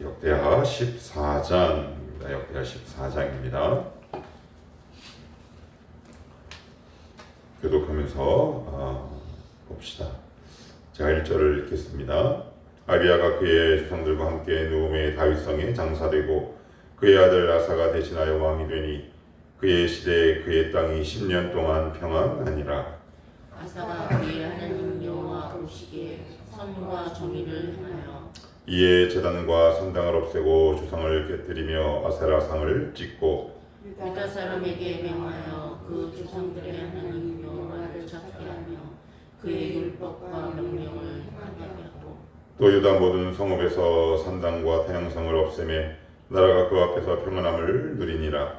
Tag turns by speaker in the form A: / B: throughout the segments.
A: 역대하 14장입니다. 역대하 14장입니다. 교독하면서 아, 봅시다. 제가 1절을 읽겠습니다. 아비아가 그의 조상들과 함께 누움의 다윗성에 장사되고 그의 아들 아사가 대신하여 왕이 되니 그의 시대에 그의 땅이 10년 동안 평안하니라.
B: 아사가 그의 하나님 여호와 보시기에 선과 정의를 행하여
A: 이에 제단과 산당을 없애고 조상을 깨뜨리며 아세라상을 찍고
B: 유다 사람에게 명하여 그 조상들의 하나님 여호와를 찾게 하며 그의 율법과 명령을 하게 하고
A: 또 유다 모든 성읍에서 산당과 태양성을 없애매 나라가 그 앞에서 평안함을 누리니라.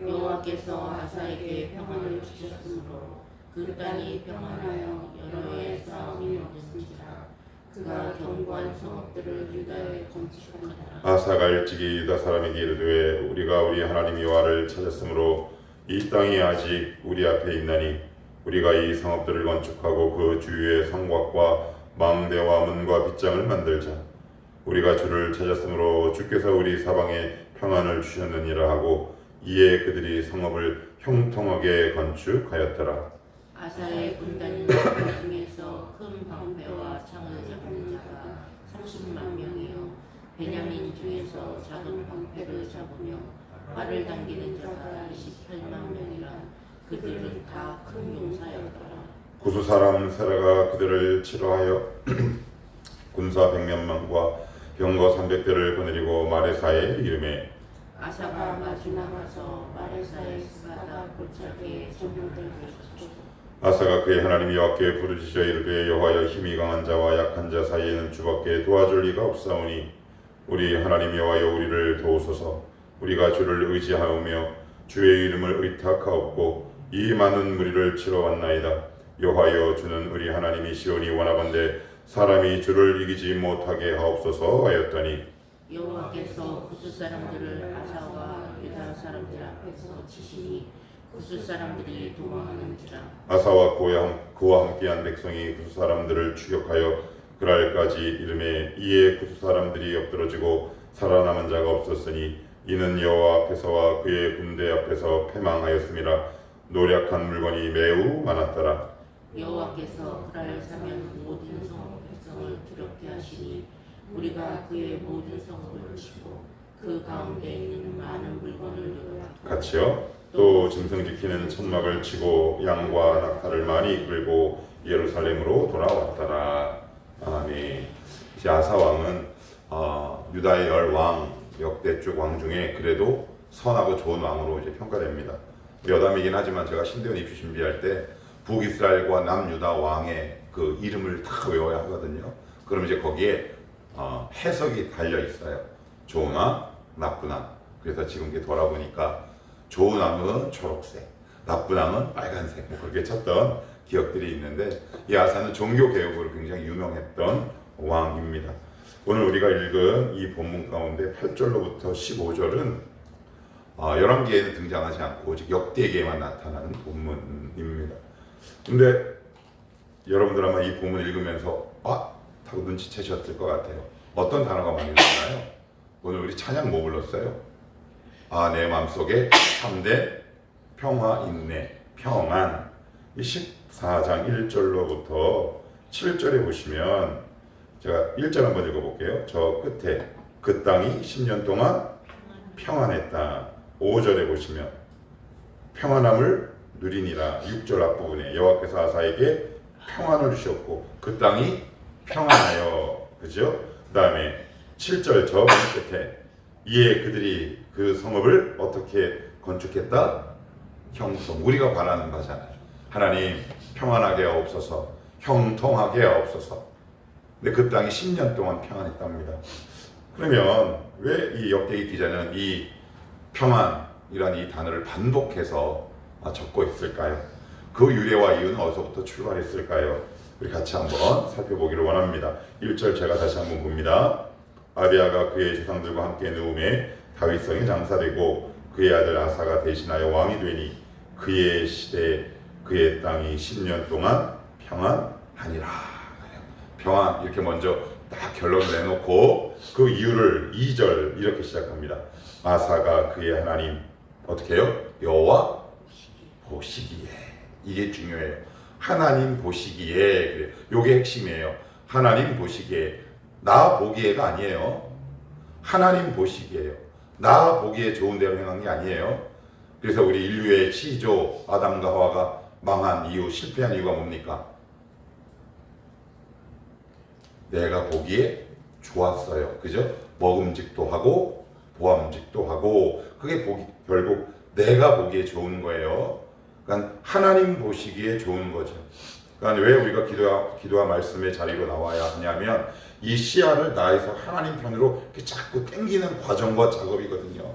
B: 여호와께서 아사에게 평안을 주셨으므로 그 땅이 평안하여 여러 해의 싸움이 없은지라 그가 견고한 성읍들을 유다에 건축하니라
A: 아사가 일찍이 유다 사람에게 이르되 우리가 우리 하나님 여호와를 찾았으므로 이 땅이 아직 우리 앞에 있나니 우리가 이 성읍들을 건축하고 그 주위에 성곽과 망대와 문과 빗장을 만들자. 우리가 주를 찾았으므로 주께서 우리 사방에 평안을 주셨느니라 하고 이에 그들이 성읍을 형통하게 건축하였더라.
B: 아사의 군단인 그 중에서 큰 방패와 창을 잡는 자가 30만 명이요. 베냐민 중에서 작은 방패를 잡으며 활을 당기는 자가 28만 명이라 그들은 다 큰 용사였더라.
A: 구수 사람 세라가 그들을 치러하여 군사 백몇만과 병거 삼백대를 거느리고 마레사에 이름에
B: 아사가 마주 나가서 마레사의 스가다 골짜기에 전문들을 쳤고
A: 아사가 그의 하나님 여호와께 부르짖어 이르되 여호와여 힘이 강한 자와 약한 자 사이에는 주밖에 도와줄 리가 없사오니 우리 하나님 여호와여 우리를 도우소서. 우리가 주를 의지하오며 주의 이름을 의탁하옵고 이 많은 무리를 치러 왔나이다. 여호와여 주는 우리 하나님이시오니 원하건대 사람이 주를 이기지 못하게 하옵소서 하였더니
B: 여호와께서 구스 사람들을 아사와 유다 사람들 앞에서 치시니 구스 사람들이 도망하는지라.
A: 아사와 그와, 그와 함께한 백성이 구수 사람들을 추격하여 그랄까지 이름에 이에 구수 사람들이 엎드러지고 살아남은 자가 없었으니 이는 여호와 앞에서와 그의 군대 앞에서 패망하였음이라 노력한 물건이 매우 많았더라.
B: 여호와께서 그날 사면 모든 성 백성을 두렵게 하시니 우리가 그의 모든 성을 치고 그 가운데 있는 많은 물건을 놓았고
A: 같이요 또 짐승 지키는 천막을 치고 양과 낙타를 많이 끌고 예루살렘으로 돌아왔더라. 아멘. 아사 왕은 어, 유다의 열 왕 역대 쭉 왕 중에 그래도 선하고 좋은 왕으로 이제 평가됩니다. 여담이긴 하지만 제가 신대원 입시 준비할 때 북이스라엘과 남유다 왕의 그 이름을 다 외워야 하거든요. 그럼 이제 거기에 어, 해석이 달려 있어요. 나쁜 왕 그래서 지금 이렇게 돌아보니까 좋은 왕은 초록색, 나쁜 왕은 빨간색 뭐 그렇게 쳤던 기억들이 있는데 이 아사는 종교 개혁으로 굉장히 유명했던 왕입니다. 오늘 우리가 읽은 이 본문 가운데 8절로부터 15절은 아, 열왕기에는 등장하지 않고 오직 역대기에만 나타나는 본문입니다. 근데 여러분들 아마 이 본문 읽으면서 아 하고 눈치채셨을 것 같아요. 어떤 단어가 많이 나오나요? 오늘 우리 찬양 뭐 불렀어요? 아, 내 마음속에 참된 평화 있네. 평안. 이 14장 1절로부터 7절에 보시면 제가 1절 한번 읽어볼게요. 저 끝에 그 땅이 10년 동안 평안했다. 5절에 보시면 평안함을 누리니라. 6절 앞부분에 여호와께서 아사에게 평안을 주셨고 그 땅이 평안하여 그죠? 그 다음에 7절 저 맨 끝에 이에 그들이 그 성읍을 어떻게 건축했다? 형통. 우리가 바라는 바잖아요. 하나님 평안하게 하옵소서. 형통하게 하옵소서. 근데 그 땅이 10년 동안 평안했답니다. 그러면 왜 이 역대기 기자는 이 평안이라는 이 단어를 반복해서 아, 적고 있을까요? 그 유래와 이유는 어디서부터 출발했을까요? 우리 같이 한번 살펴보기를 원합니다. 1절 제가 다시 한번 봅니다. 아비아가 그의 조상들과 함께 누움에 다윗성에 장사되고 그의 아들 아사가 대신하여 왕이 되니 그의 시대에 그의 땅이 10년 동안 평안하니라. 평안 이렇게 먼저 딱 결론을 내놓고 그 이유를 2절 이렇게 시작합니다. 아사가 그의 하나님 어떻게 해요? 여호와 보시기에 이게 중요해요. 하나님 보시기에 그래요. 요게 핵심이에요. 하나님 보시기에 나 보기에가 아니에요. 하나님 보시기에요. 나 보기에 좋은 대로 행한 게 아니에요. 그래서 우리 인류의 시조 아담과 하와가 망한 이유, 실패한 이유가 뭡니까? 내가 보기에 좋았어요. 그죠? 먹음직도 하고 보암직도 하고 그게 보기, 결국 내가 보기에 좋은 거예요. 그러니까 하나님 보시기에 좋은 거죠. 그러니까 왜 우리가 기도와, 기도와 말씀의 자리로 나와야 하냐면 이 시야를 나에서 하나님 편으로 자꾸 땡기는 과정과 작업이거든요.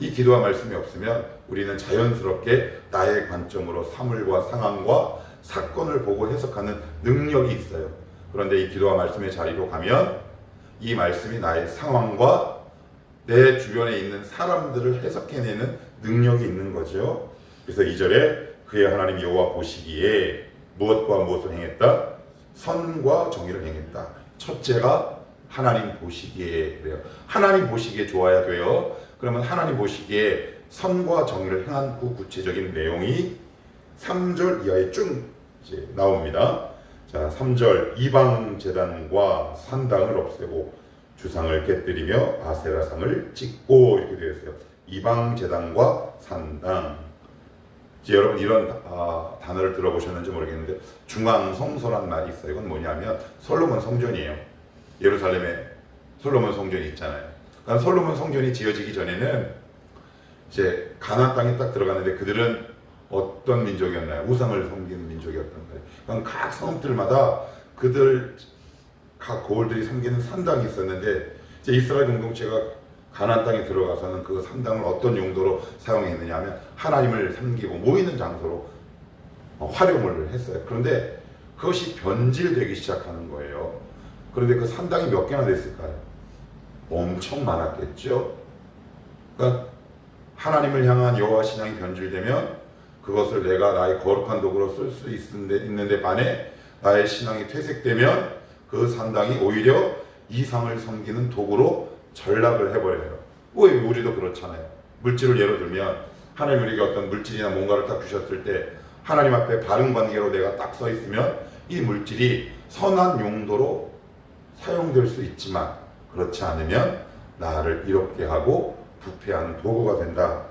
A: 이 기도와 말씀이 없으면 우리는 자연스럽게 나의 관점으로 사물과 상황과 사건을 보고 해석하는 능력이 있어요. 그런데 이 기도와 말씀의 자리로 가면 이 말씀이 나의 상황과 내 주변에 있는 사람들을 해석해내는 능력이 있는 거죠. 그래서 2절에 그의 하나님 여호와 보시기에 무엇과 무엇을 행했다? 선과 정의를 행했다. 첫째가 하나님 보시기에 그래요. 하나님 보시기에 좋아야 돼요. 그러면 하나님 보시기에 선과 정의를 행한 그 구체적인 내용이 3절 이하에 쭉 이제 나옵니다. 자, 3절 이방 제단과 산당을 없애고 주상을 깨뜨리며 아세라상을 찍고 이렇게 되어 있어요. 이방 제단과 산당. 이제 여러분 이런 아, 단어를 들어보셨는지 모르겠는데 중앙 성소란 말이 있어요. 이건 뭐냐면 솔로몬 성전이에요. 예루살렘에 솔로몬 성전이 있잖아요. 그러니까 솔로몬 성전이 지어지기 전에는 이제 가나안 땅에 딱 들어갔는데 그들은 어떤 민족이었나요? 우상을 섬기는 민족이었던 거예요. 그럼 각 성들마다 그들 각 고을들이 섬기는 산당이 있었는데 이제 이스라엘 공동체가 가나안 땅에 들어가서는 그 산당을 어떤 용도로 사용했느냐 하면 하나님을 섬기고 모이는 장소로 어, 활용을 했어요. 그런데 그것이 변질되기 시작하는 거예요. 그런데 그 산당이 몇 개나 됐을까요? 엄청 많았겠죠. 그러니까 하나님을 향한 여호와 신앙이 변질되면 그것을 내가 나의 거룩한 도구로 쓸 수 있는데 반해 나의 신앙이 퇴색되면 그 산당이 오히려 이상을 섬기는 도구로 전락을 해버려요. 왜 우리도 그렇잖아요. 물질을 예로 들면 하나님 우리에게 어떤 물질이나 뭔가를 딱 주셨을 때 하나님 앞에 바른 관계로 내가 딱 서 있으면 이 물질이 선한 용도로 사용될 수 있지만 그렇지 않으면 나를 이롭게 하고 부패하는 도구가 된다.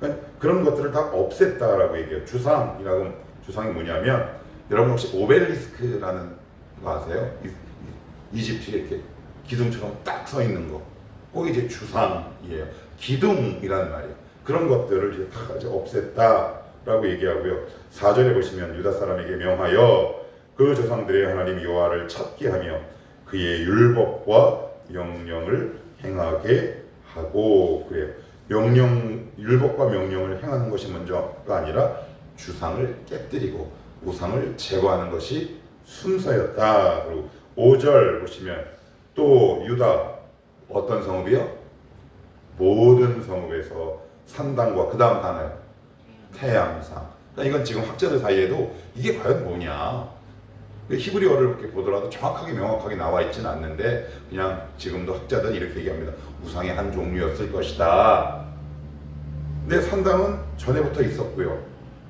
A: 그러니까 그런 것들을 다 없앴다라고 얘기해요. 주상이라고 주상이 뭐냐면 여러분 혹시 오벨리스크라는 거 아세요? 이집트에 이렇게 기둥처럼 딱 서 있는 거. 그게 이제 주상이에요. 기둥이라는 말이에요. 그런 것들을 이제 다 이제 없앴다라고 얘기하고요. 4절에 보시면 유다 사람에게 명하여 그 조상들의 하나님 여호와를 찾게 하며 그의 율법과 명령을 행하게 하고 그래요. 명령 율법과 명령을 행하는 것이 먼저가 아니라 주상을 깨뜨리고 우상을 제거하는 것이 순서였다. 그리고 5절 보시면 또 유다 어떤 성읍이요? 모든 성읍에서 산당과 그 다음 단어요. 태양상. 그러니까 이건 지금 학자들 사이에도 이게 과연 뭐냐? 그 히브리어를 이렇게 보더라도 정확하게 명확하게 나와 있지는 않는데 그냥 지금도 학자들은 이렇게 얘기합니다. 우상의 한 종류였을 것이다. 근데 산당은 전에부터 있었고요.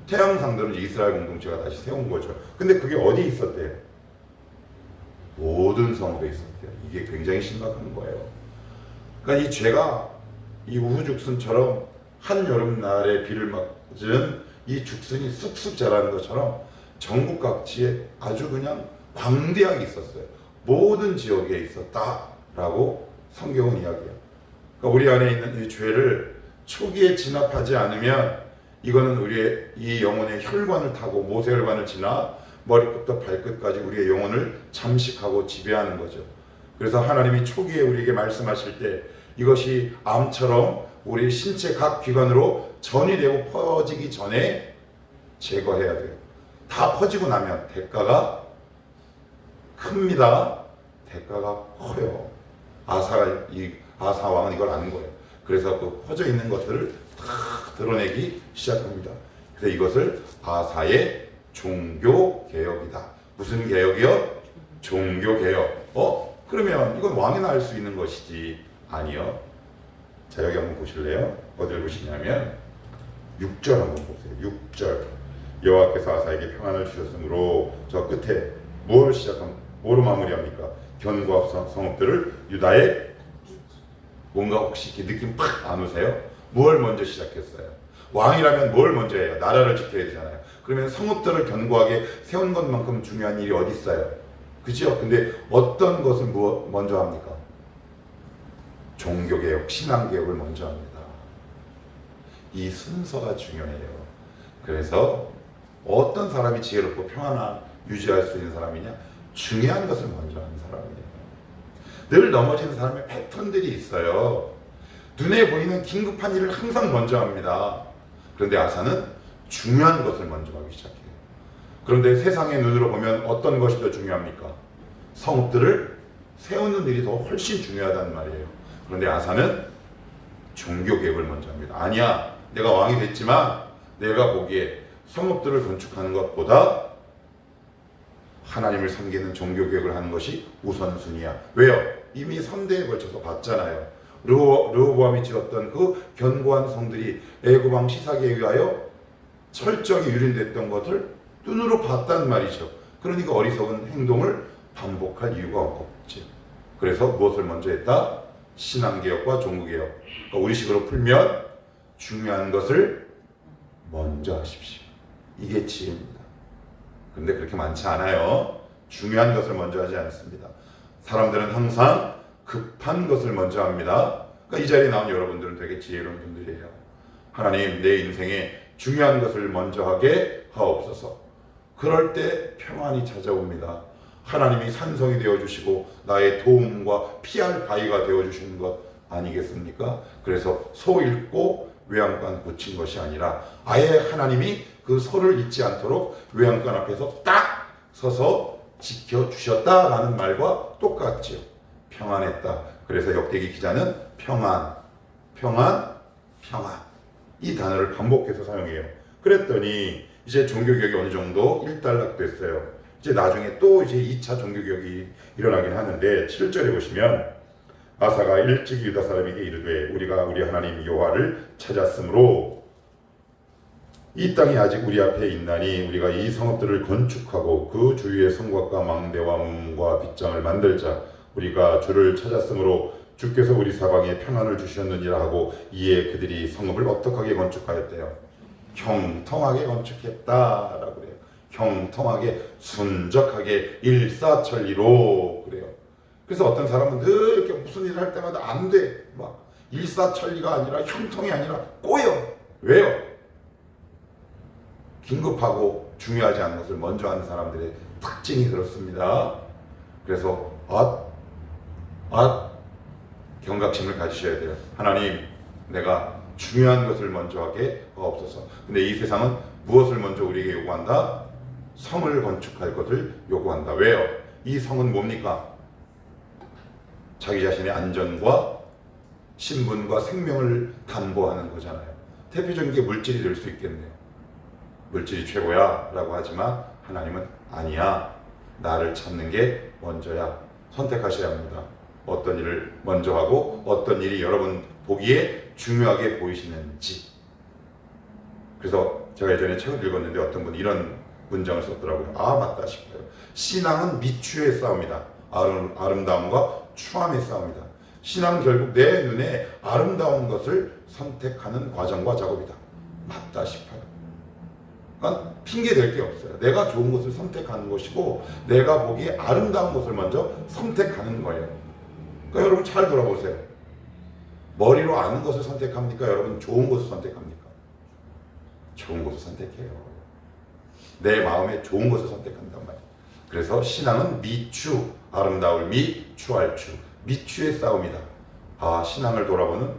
A: 태양상들은 이스라엘 공동체가 다시 세운 거죠. 근데 그게 어디 있었대요? 모든 성읍에 있었대요. 이게 굉장히 심각한 거예요. 그러니까 이 죄가 이 우후죽순처럼 한 여름날에 비를 맞은 이 죽순이 쑥쑥 자라는 것처럼 전국 각지에 아주 그냥 광대하게 있었어요. 모든 지역에 있었다라고 성경은 이야기해요. 그러니까 우리 안에 있는 이 죄를 초기에 진압하지 않으면 이거는 우리의 이 영혼의 혈관을 타고 모세혈관을 지나 머리부터 발끝까지 우리의 영혼을 잠식하고 지배하는 거죠. 그래서 하나님이 초기에 우리에게 말씀하실 때 이것이 암처럼 우리 신체 각 기관으로 전이 되고 퍼지기 전에 제거해야 돼요. 다 퍼지고 나면 대가가 큽니다. 대가가 커요. 아사가 이 아사 왕은 이걸 아는 거예요. 그래서 그 퍼져 있는 것들을 다 드러내기 시작합니다. 그래서 이것을 아사의 종교 개혁이다. 무슨 개혁이요? 종교 개혁. 어? 그러면 이건 왕이나 할 수 있는 것이지 아니요. 자 여기 한번 보실래요? 어디를 보시냐면 6절 한번 보세요. 6절 여호와께서 아사에게 평안을 주셨으므로 저 끝에 뭐를 시작함 뭐로 마무리합니까? 견고한 성- 성읍들을 유다에 뭔가 혹시 이렇게 느낌 팍 안 오세요? 뭘 먼저 시작했어요? 왕이라면 뭘 먼저 해요? 나라를 지켜야 되잖아요. 그러면 성읍들을 견고하게 세운 것만큼 중요한 일이 어디 있어요? 그죠? 근데 어떤 것을 무엇 먼저 합니까? 종교개혁, 신앙개혁을 먼저 합니다. 이 순서가 중요해요. 그래서 어떤 사람이 지혜롭고 평안을 유지할 수 있는 사람이냐? 중요한 것을 먼저 하는 사람이에요. 늘 넘어지는 사람의 패턴들이 있어요. 눈에 보이는 긴급한 일을 항상 먼저 합니다. 그런데 아사는 중요한 것을 먼저 하기 시작해요. 그런데 세상의 눈으로 보면 어떤 것이 더 중요합니까? 성읍들을 세우는 일이 더 훨씬 중요하단 말이에요. 그런데 아사는 종교 개혁을 먼저 합니다. 아니야, 내가 왕이 됐지만 내가 보기에 성읍들을 건축하는 것보다 하나님을 섬기는 종교 개혁을 하는 것이 우선순위야. 왜요? 이미 선대에 걸쳐서 봤잖아요. 르호, 르호보암이 지었던 그 견고한 성들이 애굽 왕 시사기에 의하여 철저하게 유린됐던 것을 눈으로 봤단 말이죠. 그러니까 어리석은 행동을 반복할 이유가 없죠. 그래서 무엇을 먼저 했다? 신앙개혁과 종교개혁. 그러니까 우리 식으로 풀면 중요한 것을 먼저 하십시오. 이게 지혜입니다. 근데 그렇게 많지 않아요. 중요한 것을 먼저 하지 않습니다. 사람들은 항상 급한 것을 먼저 합니다. 그러니까 이 자리에 나온 여러분들은 되게 지혜로운 분들이에요. 하나님 내 인생에 중요한 것을 먼저 하게 하옵소서. 그럴 때 평안이 찾아옵니다. 하나님이 산성이 되어 주시고 나의 도움과 피할 바위가 되어 주시는 것 아니겠습니까? 그래서 소 읽고 외양간 고친 것이 아니라 아예 하나님이 그 소를 잊지 않도록 외양간 앞에서 딱 서서 지켜 주셨다라는 말과 똑같지요. 평안했다. 그래서 역대기 기자는 평안, 평안, 평안 이 단어를 반복해서 사용해요. 그랬더니 이제 종교 개혁이 어느 정도 일단락됐어요. 이제 나중에 또 이제 2차 종교개혁이 일어나긴 하는데 7절에 보시면 아사가 일찍 유다 사람에게 이르되 우리가 우리 하나님 여호와를 찾았으므로 이 땅이 아직 우리 앞에 있나니 우리가 이 성읍들을 건축하고 그 주위에 성곽과 망대와 문과 빗장을 만들자. 우리가 주를 찾았으므로 주께서 우리 사방에 평안을 주셨느니라 하고 이에 그들이 성읍을 어떻게 건축하였대요? 형통하게 건축했다라고 그래요 형통하게 순적하게 일사천리로 그래요 그래서 어떤 사람은 늘 이렇게 무슨 일을 할 때마다 안 돼. 막 일사천리가 아니라 형통이 아니라 꼬여. 왜요? 긴급하고 중요하지 않은 것을 먼저 하는 사람들의 특징이 그렇습니다. 그래서 앗, 앗 경각심을 가지셔야 돼요. 하나님, 내가 중요한 것을 먼저 하게 없어서. 근데 이 세상은 무엇을 먼저 우리에게 요구한다? 성을 건축할 것을 요구한다. 왜요? 이 성은 뭡니까? 자기 자신의 안전과 신분과 생명을 담보하는 거잖아요. 대표적인 게 물질이 될 수 있겠네요. 물질이 최고야 라고 하지만 하나님은 아니야. 나를 찾는 게 먼저야. 선택하셔야 합니다. 어떤 일을 먼저 하고 어떤 일이 여러분 보기에 중요하게 보이시는지. 그래서 제가 예전에 책을 읽었는데 어떤 분이 이런 문장을 썼더라고요. 아, 맞다 싶어요. 신앙은 미추의 싸움이다. 아름, 아름다움과 추함의 싸움이다. 신앙은 결국 내 눈에 아름다운 것을 선택하는 과정과 작업이다. 맞다 싶어요. 그러니까 핑계 댈 게 없어요. 내가 좋은 것을 선택하는 것이고 내가 보기에 아름다운 것을 먼저 선택하는 거예요. 그러니까 여러분 잘 돌아보세요. 머리로 아는 것을 선택합니까? 여러분 좋은 것을 선택합니까? 좋은 것을 선택해요. 내 마음에 좋은 것을 선택한단 말이에요. 그래서 신앙은 미추, 아름다울 미, 추할 추. 미추의 싸움이다. 아, 신앙을 돌아보는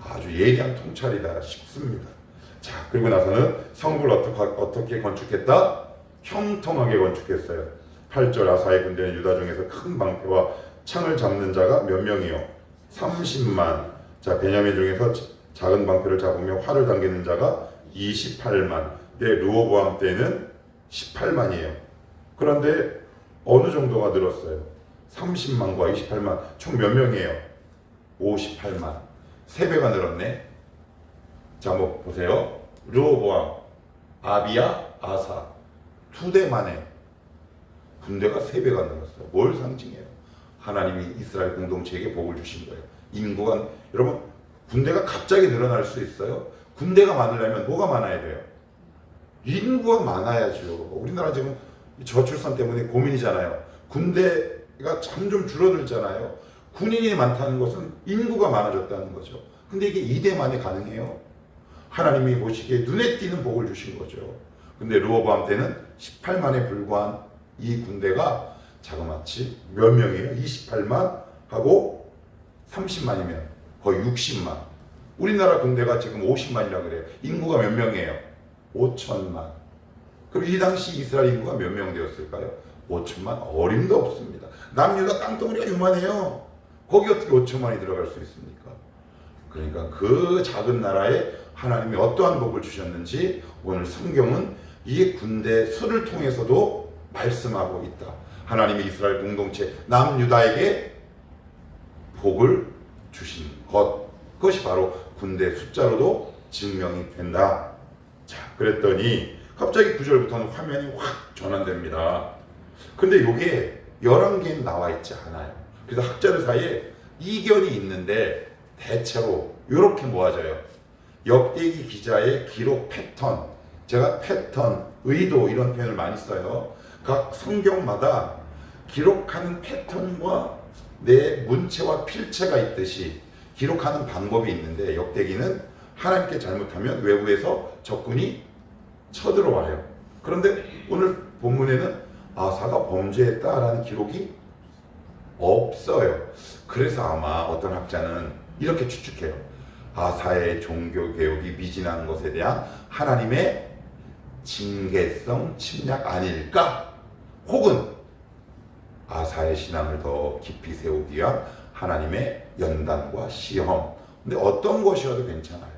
A: 아주 예리한 통찰이다 싶습니다. 자, 그리고 나서는 성부를 어떻게, 어떻게 건축했다? 형통하게 건축했어요. 8절 아사의 군대는 유다 중에서 큰 방패와 창을 잡는 자가 몇 명이요? 30만. 자, 베냐민 중에서 작은 방패를 잡으며 활을 당기는 자가 28만. 네, 루오보암 때는 18만이에요. 그런데 어느 정도가 늘었어요? 30만과 28만 총 몇 명이에요? 58만. 3배가 늘었네. 자, 한번 보세요. 르호보암, 아비야, 아사 두 대 만에 군대가 3배가 늘었어요. 뭘 상징해요? 하나님이 이스라엘 공동체에게 복을 주신 거예요. 인구가 여러분 군대가 갑자기 늘어날 수 있어요. 군대가 많으려면 뭐가 많아야 돼요? 인구가 많아야죠. 우리나라 지금 저출산 때문에 고민이잖아요. 군대가 점점 줄어들잖아요. 군인이 많다는 것은 인구가 많아졌다는 거죠. 근데 이게 이대만에 가능해요. 하나님이 보시기에 눈에 띄는 복을 주신 거죠. 근데 르호보암 때는 18만에 불과한 이 군대가 자그마치 몇 명이에요? 28만 하고 30만이면 거의 60만. 우리나라 군대가 지금 50만이라 그래요. 인구가 몇 명이에요? 5천만. 그럼 이 당시 이스라엘 인구가 몇 명 되었을까요? 5천만 어림도 없습니다. 남유다 땅덩어리가 요만해요. 거기 어떻게 5천만이 들어갈 수 있습니까? 그러니까 그 작은 나라에 하나님이 어떠한 복을 주셨는지 오늘 성경은 이 군대 수를 통해서도 말씀하고 있다. 하나님이 이스라엘 공동체 남유다에게 복을 주신 것 그것이 바로 군대 숫자로도 증명이 된다. 자, 그랬더니 갑자기 9절부터는 화면이 확 전환됩니다. 근데 이게 11개는 나와 있지 않아요. 그래서 학자들 사이에 이견이 있는데 대체로 이렇게 모아져요. 역대기 기자의 기록 패턴, 제가 패턴, 의도 이런 표현을 많이 써요. 각 성경마다 기록하는 패턴과 내 문체와 필체가 있듯이 기록하는 방법이 있는데 역대기는 하나님께 잘못하면 외부에서 적군이 쳐들어와요. 그런데 오늘 본문에는 아사가 범죄했다라는 기록이 없어요. 그래서 아마 어떤 학자는 이렇게 추측해요. 아사의 종교 개혁이 미진한 것에 대한 하나님의 징계성 침략 아닐까? 혹은 아사의 신앙을 더 깊이 세우기 위한 하나님의 연단과 시험. 근데 어떤 것이어도 괜찮아요.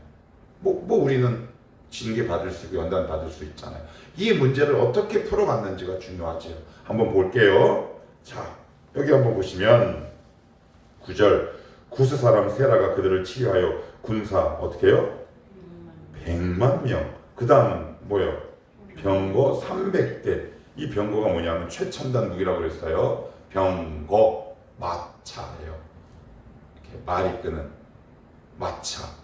A: 뭐, 뭐 우리는 징계 받을 수 있고 연단 받을 수 있잖아요. 이 문제를 어떻게 풀어갔는지가 중요하죠. 한번 볼게요. 자, 여기 한번 보시면 9절 구스 사람 세라가 그들을 치유하여 군사 어떻게 해요? 100만 명. 그 다음은 뭐예요? 병거 300대. 이 병거가 뭐냐면 최첨단 무기라고 그랬어요. 병거 마차예요. 이렇게 말이 끄는 마차.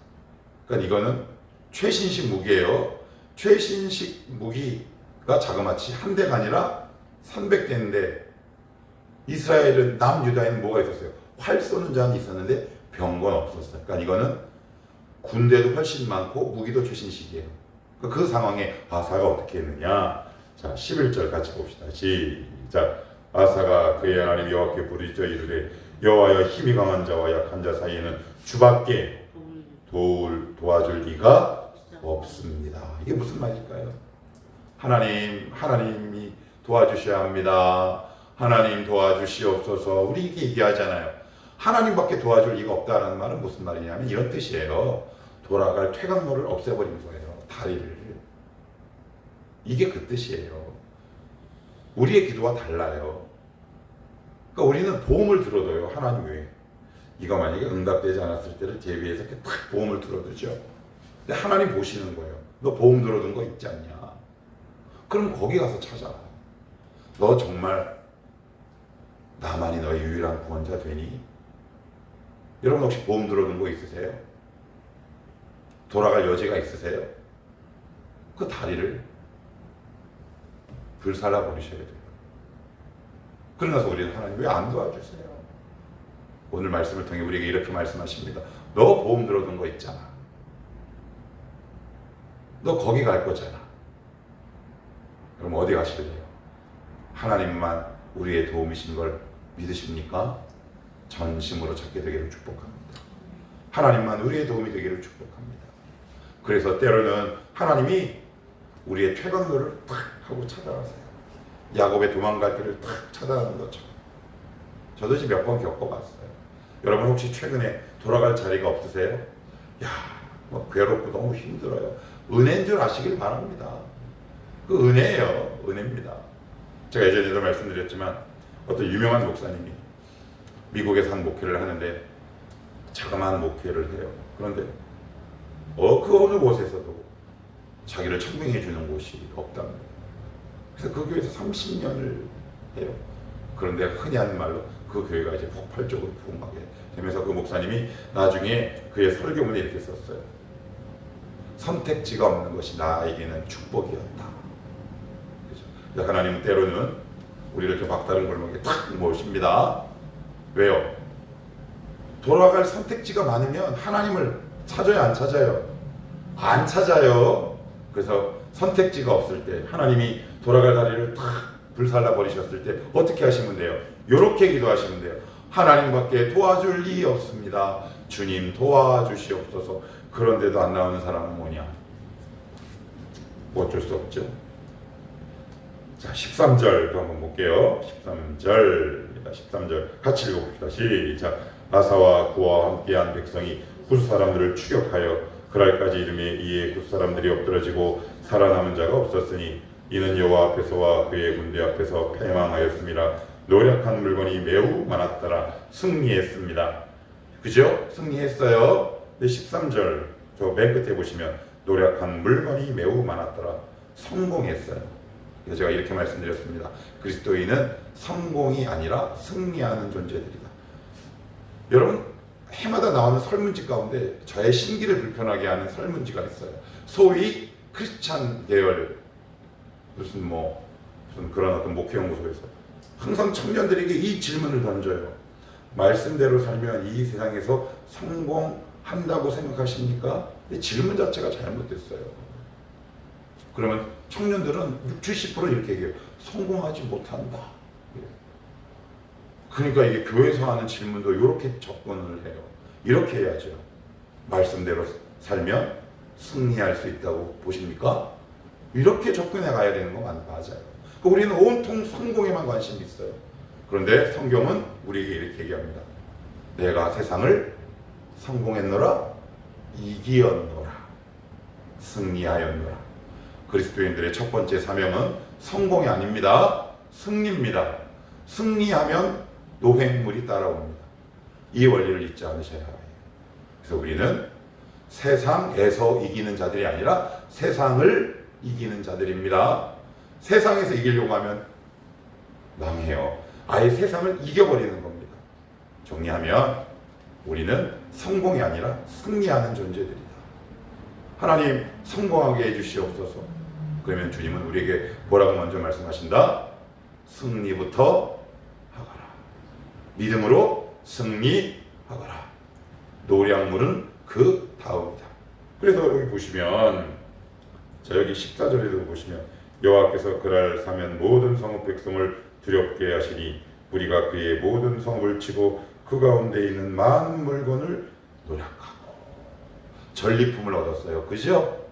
A: 그러니까 이거는 최신식 무기예요. 최신식 무기가 자그마치 한 대가 아니라 300대인데 이스라엘은 남유다에는 뭐가 있었어요? 활 쏘는 자는 있었는데 병건 없었어요. 그러니까 이거는 군대도 훨씬 많고 무기도 최신식이에요. 그러니까 그 상황에 아사가 어떻게 했느냐? 자, 11절 같이 봅시다. 시작. 아사가 그의 하나님 여호와께 부르짖어 이르되 여호와여 힘이 강한 자와 약한 자 사이에는 주밖에 도울 도와줄 리가 없습니다. 이게 무슨 말일까요? 하나님, 하나님이 도와주셔야 합니다. 하나님 도와주시옵소서. 우리 이렇게 얘기하잖아요. 하나님밖에 도와줄 리가 없다라는 말은 무슨 말이냐면 이런 뜻이에요. 돌아갈 퇴각로를 없애버린 거예요. 다리를. 이게 그 뜻이에요. 우리의 기도와 달라요. 그러니까 우리는 보험을 들어둬요. 하나님 외에. 이거 만약에 응답되지 않았을 때를 대비해서 이렇게 탁 보험을 들어두죠. 근데 하나님 보시는 거예요. 너 보험 들어둔 거 있지 않냐? 그럼 거기 가서 찾아. 너 정말 나만이 너의 유일한 구원자 되니? 여러분 혹시 보험 들어둔 거 있으세요? 돌아갈 여지가 있으세요? 그 다리를 불살라 버리셔야 돼요. 그러나서 우리는 하나님 왜 안 도와주세요? 오늘 말씀을 통해 우리에게 이렇게 말씀하십니다. 너 보험 들어둔 거 있잖아. 너 거기 갈 거잖아. 그럼 어디 가실래요? 하나님만 우리의 도움이신 걸 믿으십니까? 전심으로 찾게 되기를 축복합니다. 하나님만 우리의 도움이 되기를 축복합니다. 그래서 때로는 하나님이 우리의 퇴근로를 탁 하고 찾아가세요. 야곱의 도망갈 길을 탁 찾아가는 것처럼. 저도 지금 몇 번 겪어봤어요. 여러분 혹시 최근에 돌아갈 자리가 없으세요? 야, 뭐 괴롭고 너무 힘들어요. 은혜인 줄 아시길 바랍니다. 그 은혜예요. 은혜입니다. 제가 예전에도 말씀드렸지만 어떤 유명한 목사님이 미국에서 한 목회를 하는데 자그마한 목회를 해요. 그런데 어, 그 어느 곳에서도 자기를 천명해 주는 곳이 없답니다. 그래서 그 교회에서 30년을 해요. 그런데 흔히 하는 말로 그 교회가 이제 폭발적으로 부흥하게 되면서 그 목사님이 나중에 그의 설교문에 이렇게 썼어요. 선택지가 없는 것이 나에게는 축복이었다. 그죠? 하나님은 때로는 우리를 이렇게 막다른 골목에 탁 모십니다. 왜요? 돌아갈 선택지가 많으면 하나님을 찾아요, 안 찾아요? 안 찾아요. 그래서 선택지가 없을 때 하나님이 돌아갈 다리를 탁 불살라 버리셨을 때 어떻게 하시면 돼요? 이렇게 기도하시면 돼요. 하나님밖에 도와줄 리 없습니다. 주님 도와주시옵소서. 그런데도 안 나오는 사람은 뭐냐? 뭐 어쩔 수 없죠. 자, 13절도 한번 볼게요. 13절입니다. 13절 같이 읽어봅시다. 시작. 아사와 그와 함께한 백성이 굿 사람들을 추격하여 그날까지 이름에 이에 굿 사람들이 엎드러지고 살아남은 자가 없었으니 이는 여호와 앞에서와 그의 군대 앞에서 패망하였습니다. 노력한 물건이 매우 많았더라. 승리했습니다. 그죠? 승리했어요. 근데 13절 저 맨 끝에 보시면 노력한 물건이 매우 많았더라. 성공했어요. 그래서 제가 이렇게 말씀드렸습니다. 그리스도인은 성공이 아니라 승리하는 존재들이다. 여러분 해마다 나오는 설문지 가운데 저의 신기를 불편하게 하는 설문지가 있어요. 소위 크리스찬 계열 무슨 뭐 무슨 그런 어떤 목회 연구소에서 항상 청년들에게 이 질문을 던져요. 말씀대로 살면 이 세상에서 성공한다고 생각하십니까? 이 질문 자체가 잘못됐어요. 그러면 청년들은 60, 70% 이렇게 얘기해요. 성공하지 못한다. 그러니까 이게 교회에서 하는 질문도 이렇게 접근을 해요. 이렇게 해야죠. 말씀대로 살면 승리할 수 있다고 보십니까? 이렇게 접근해 가야 되는 거 맞- 맞아요. 그 우리는 온통 성공에만 관심이 있어요. 그런데 성경은 우리에게 이렇게 얘기합니다. 내가 세상을 성공했노라, 이기었노라, 승리하였노라. 그리스도인들의 첫 번째 사명은 성공이 아닙니다. 승리입니다. 승리하면 노획물이 따라옵니다. 이 원리를 잊지 않으셔야 해요. 그래서 우리는 세상에서 이기는 자들이 아니라 세상을 이기는 자들입니다. 세상에서 이기려고 하면 망해요. 아예 세상을 이겨버리는 겁니다. 정리하면 우리는 성공이 아니라 승리하는 존재들이다. 하나님 성공하게 해주시옵소서. 그러면 주님은 우리에게 뭐라고 먼저 말씀하신다? 승리부터 하거라. 믿음으로 승리하거라. 노량물은 그 다음이다. 그래서 여기 보시면 자 여기 14절에도 보시면 여호와께서 그날 사면 모든 성읍 백성을 두렵게 하시니 우리가 그의 모든 성읍을 치고 그 가운데 있는 많은 물건을 노력하고 전리품을 얻었어요. 그죠?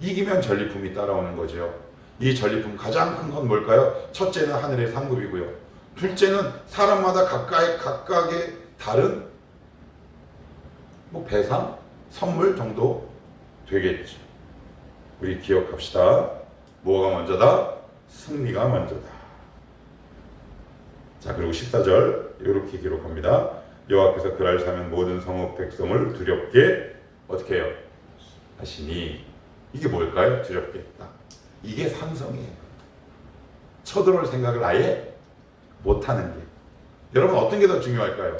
A: 이기면 전리품이 따라오는 거죠. 이 전리품 가장 큰 건 뭘까요? 첫째는 하늘의 상급이고요. 둘째는 사람마다 각각 각각의 다른 뭐 배상, 선물 정도 되겠죠. 우리 기억합시다. 뭐가 먼저다? 승리가 먼저다. 자, 그리고 14절 이렇게 기록합니다. 여호와께서 그날 사면 모든 성읍 백성을 두렵게 어떻게 해요? 하시니 이게 뭘까요? 두렵게 했다. 이게 산성이에요. 쳐들어올 생각을 아예 못하는 게. 여러분 어떤 게 더 중요할까요?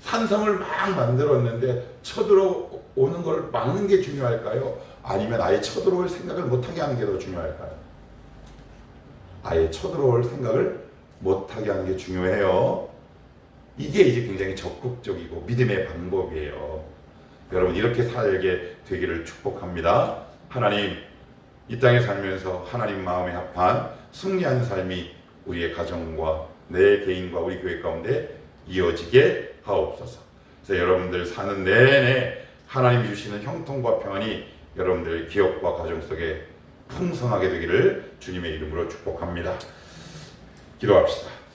A: 산성을 막 만들었는데 쳐들어오는 걸 막는 게 중요할까요? 아니면 아예 쳐들어올 생각을 못하게 하는 게 더 중요할까요? 아예 쳐들어올 생각을 못하게 하는 게 중요해요. 이게 이제 굉장히 적극적이고 믿음의 방법이에요. 여러분 이렇게 살게 되기를 축복합니다. 하나님 이 땅에 살면서 하나님 마음에 합한 승리한 삶이 우리의 가정과 내 개인과 우리 교회 가운데 이어지게 하옵소서. 그래서 여러분들 사는 내내 하나님이 주시는 형통과 평안이 여러분들의 기업과 가정 속에 풍성하게 되기를 주님의 이름으로 축복합니다. 기도합시다.